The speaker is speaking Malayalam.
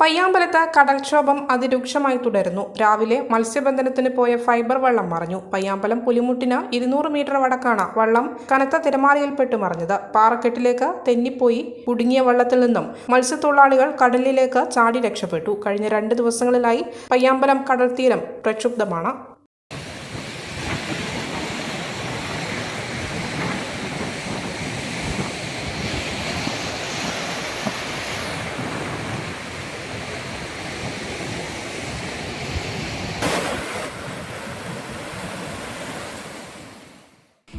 പയ്യാമ്പലത്ത് കടൽക്ഷോഭം അതിരൂക്ഷമായി തുടരുന്നു. രാവിലെ മത്സ്യബന്ധനത്തിന് പോയ ഫൈബർ വള്ളം മറിഞ്ഞു. പയ്യാമ്പലം പുലിമുട്ടിന് ഇരുന്നൂറ് മീറ്റർ വടക്കാണ് വള്ളം കനത്ത തിരമാലയിൽപ്പെട്ട് മറിഞ്ഞത്. പാറക്കെട്ടിലേക്ക് തെന്നിപ്പോയി കുടുങ്ങിയ വള്ളത്തിൽ നിന്നും മത്സ്യത്തൊഴിലാളികൾ കടലിലേക്ക് ചാടി രക്ഷപ്പെട്ടു. കഴിഞ്ഞ രണ്ട് ദിവസങ്ങളിലായി പയ്യാമ്പലം കടൽ തീരം പ്രക്ഷുബ്ധമാണ്.